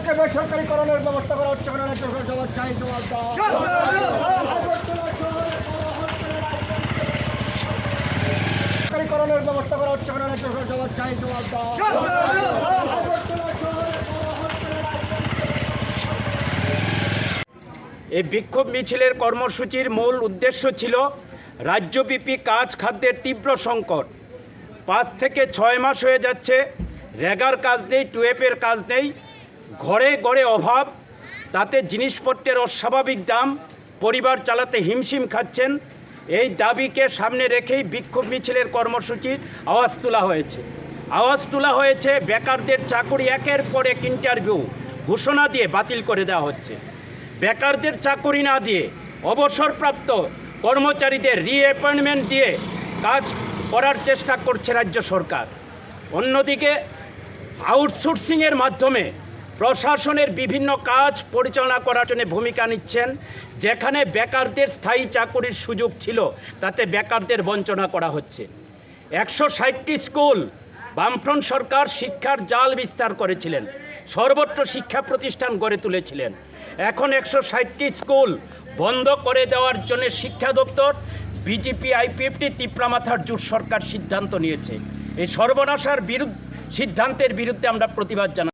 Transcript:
হাসপাতালকে বেসরকারিকরণের ব্যবস্থা করা হচ্ছে কিনা রাজ্য সরকার জবাব চাই জবাব দাও আগরতলা শহরে বড় বেসরকারিকরণের ব্যবস্থা করা হচ্ছে শহরে এই বিক্ষোভ মিছিলের কর্মসূচির মূল উদ্দেশ্য ছিল রাজ্যব্যাপী কাজ খাদ্যের তীব্র সংকট। পাঁচ থেকে ছয় মাস হয়ে যাচ্ছে, রেগার কাজ নেই, টুয়েপের কাজ নেই ঘরে ঘরে অভাব, তাতে জিনিসপত্রের অস্বাভাবিক দাম, পরিবার চালাতে হিমশিম খাচ্ছেন। এই দাবিকে সামনে রেখেই বিক্ষোভ মিছিলের কর্মসূচির আওয়াজ তোলা হয়েছে। আওয়াজ তোলা হয়েছে, বেকারদের চাকরি একের পর এক ইন্টারভিউ ঘোষণা দিয়ে বাতিল করে দেওয়া হচ্ছে। বেকারদের চাকরি না দিয়ে অবসরপ্রাপ্ত কর্মচারীদের রিঅ্যাপয়েন্টমেন্ট দিয়ে কাজ করার চেষ্টা করছে রাজ্য সরকার। অন্যদিকে আউটসোর্সিংয়ের মাধ্যমে প্রশাসনের বিভিন্ন কাজ পরিচালনা করার জন্য ভূমিকা নিচ্ছেন, যেখানে বেকারদের স্থায়ী চাকরির সুযোগ ছিল, তাতে বেকারদের বঞ্চনা করা হচ্ছে। একশো ষাটটি স্কুল, বামফ্রন্ট সরকার শিক্ষার জাল বিস্তার করেছিলেন, সর্বত্র শিক্ষা প্রতিষ্ঠান গড়ে তুলেছিলেন। এখন একশো ষাটটি স্কুল বন্ধ করে দেওয়ার জন্য শিক্ষা দপ্তর, বিজেপি আইপিএফটি তিপ্রামাথার জোট সরকার সিদ্ধান্ত নিয়েছে। এই সর্বনাশার বিরুদ্ধ সিদ্ধান্তের বিরুদ্ধে আমরা প্রতিবাদ জানাই